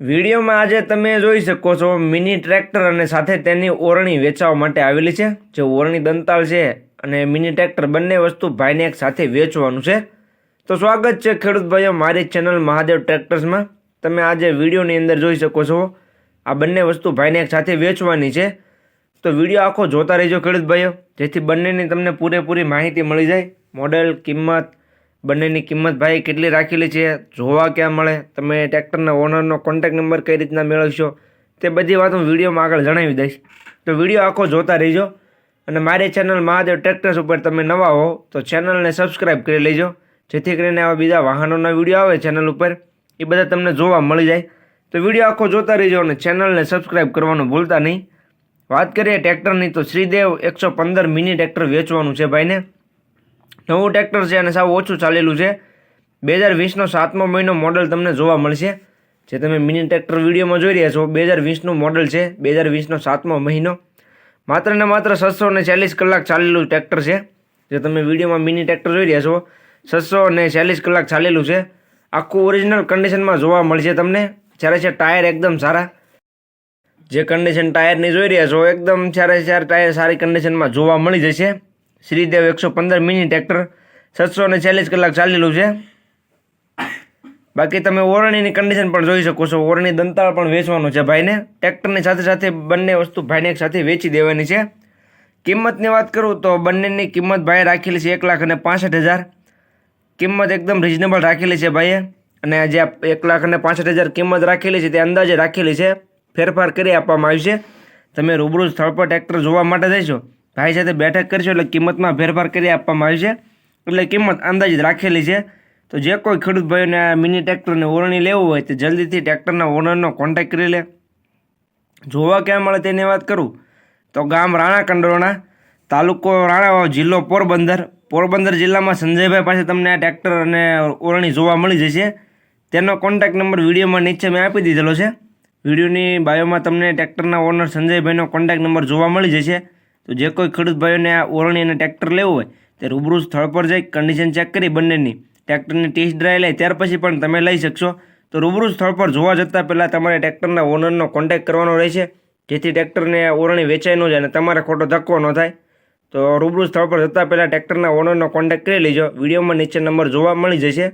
વિડીયોમાં આજે તમે જોઈ શકો છો મિની ટ્રેક્ટર અને સાથે તેની ઓરણી વેચવા માટે આવેલી છે. જે ઓરણી દંતાળ છે અને મિની ટ્રેક્ટર બંને વસ્તુ ભાઈને એક સાથે વેચવાનું છે. તો સ્વાગત છે ખેડૂત ભાઈઓ, મારી ચેનલ મહાદેવ ટ્રેક્ટર્સમાં. તમે આજે વિડીયોની અંદર જોઈ શકો છો, આ બંને વસ્તુ ભાઈને એક સાથે વેચવાની છે. તો વીડિયો આખો જોતા રહેજો ખેડૂત ભાઈઓ, જેથી બંનેની તમને પૂરેપૂરી માહિતી મળી જાય. મોડેલ, કિંમત બંનેની કિંમત ભાઈ કેટલી રાખેલી છે? જોવા ક્યાં મળે? તમે ટ્રેક્ટરના ઓનરનો કોન્ટેક નંબર કઈ રીતના મેળવશો? તે બધી વાત હું વિડીયોમાં આગળ જણાવી દઈશ. તો વીડિયો આખો જોતા રહેજો અને મારી ચેનલ મહાદેવ ટ્રેક્ટર્સ ઉપર તમે નવા હો, તો ચેનલને સબસ્ક્રાઈબ કરી લેજો. જેથી કરીને આવા બીજા વાહનોના વીડિયો આવે ચેનલ ઉપર. એ બધા તમને જોવા મળી જાય. તો વીડિયો આખો જોતા રહેજો અને ચેનલને સબસ્ક્રાઈબ કરવાનું ભૂલતા નહીં. વાત કરીએ ટ્રેક્ટરની તો શ્રીદેવ એકસો પંદર મિની ટ્રેક્ટર વેચવાનું છે ભાઈને. નવું ટ્રેક્ટર છે અને સાવ ઓછું ચાલેલું છે. બે હજાર વીસનો સાતમો મહિનો મોડલ તમને જોવા મળશે. જે તમે મિની ટ્રેક્ટર વિડીયોમાં જોઈ રહ્યા છો બે હજાર વીસનું મોડલ છે બે હજાર વીસનો સાતમો મહિનો. માત્ર ને માત્ર છસો ને ચાલીસ કલાક ચાલેલું ટ્રેક્ટર છે. જે તમે વિડીયોમાં મિની ટ્રેક્ટર જોઈ રહ્યા છો, છસો ને ચાલીસ કલાક ચાલેલું છે. આખું ઓરિજિનલ કન્ડિશનમાં જોવા મળશે તમને. જ્યારે છે ટાયર એકદમ સારા. જે કન્ડિશન ટાયરની જોઈ રહ્યા છો, એકદમ જ્યારે જ્યારે ટાયર સારી કન્ડિશનમાં જોવા મળી જશે. શ્રીદેવ એકસો પંદર મિની ટ્રેક્ટર સાતસો ને ચાલીસ કલાક ચાલેલું છે. બાકી તમે ઓરણીની કન્ડિશન પણ જોઈ શકો છો. ઓરણી દંતાળ પણ વેચવાનું છે ભાઈને. ટ્રેક્ટરની સાથે સાથે બંને વસ્તુ ભાઈને એક સાથે વેચી દેવાની છે. કિંમતની વાત કરું તો બંનેની કિંમત ભાઈએ રાખેલી છે એક લાખ અને પાસઠ હજાર. કિંમત એકદમ રિઝનેબલ રાખેલી છે ભાઈએ. અને જે એક લાખ અને પાસઠ હજાર કિંમત રાખેલી છે તે અંદાજે રાખેલી છે. ફેરફાર કરી આપવામાં આવ્યું છે. તમે રૂબરૂ સ્થળ પર ટ્રેક્ટર જોવા માટે જઈશો. ભાઈ સાથે બેઠક કરશો એટલે કિંમતમાં ફેરફાર કરી આપવામાં આવ્યું છે. એટલે કિંમત અંદાજિત રાખેલી છે. તો જે કોઈ ખેડૂત ભાઈઓને આ મિની ટ્રેક્ટરને ઓરણી લેવું હોય તે જલ્દીથી ટ્રેક્ટરના ઓનરનો કોન્ટેક્ટ કરી લે. જોવા ક્યાં મળે તેની વાત કરું? તો ગામ રાણા કંડોરણા તાલુકો રાણા જિલ્લો પોરબંદર. પોરબંદર જિલ્લામાં સંજયભાઈ પાસે તમને આ ટ્રેક્ટર અને ઓરણી જોવા મળી જશે. તેનો કોન્ટેક્ટ નંબર વિડીયોમાં નીચે મેં આપી દીધેલો છે. વિડીયોની બાયોમાં તમને ટ્રેક્ટરના ઓનર સંજયભાઈનો કોન્ટેક્ટ નંબર જોવા મળી જશે. તો જે કોઈ ખેડૂત ભાઈઓને આ ઓરણી અને ટ્રેક્ટર લેવું હોય, તે રૂબરૂ સ્થળ પર જઈ કન્ડિશન ચેક કરી બંનેની ટ્રેક્ટરની ટેસ્ટ ડ્રાઈવ લે. ત્યાર પછી પણ તમે લઈ શકશો. તો રૂબરૂ સ્થળ પર જોવા જતાં પહેલાં તમારે ટ્રેક્ટરના ઓનરનો કોન્ટેક્ટ કરવાનો રહેશે. જેથી ટ્રેક્ટરને ઓરણી વેચાઈ ન જાય અને તમારે ખોટો ધક્કો ન થાય. તો રૂબરૂ સ્થળ પર જતાં પહેલાં ટ્રેક્ટરના ઓનરનો કોન્ટેક્ટ કરી લેજો. વિડીયોમાં નીચે નંબર જોવા મળી જશે.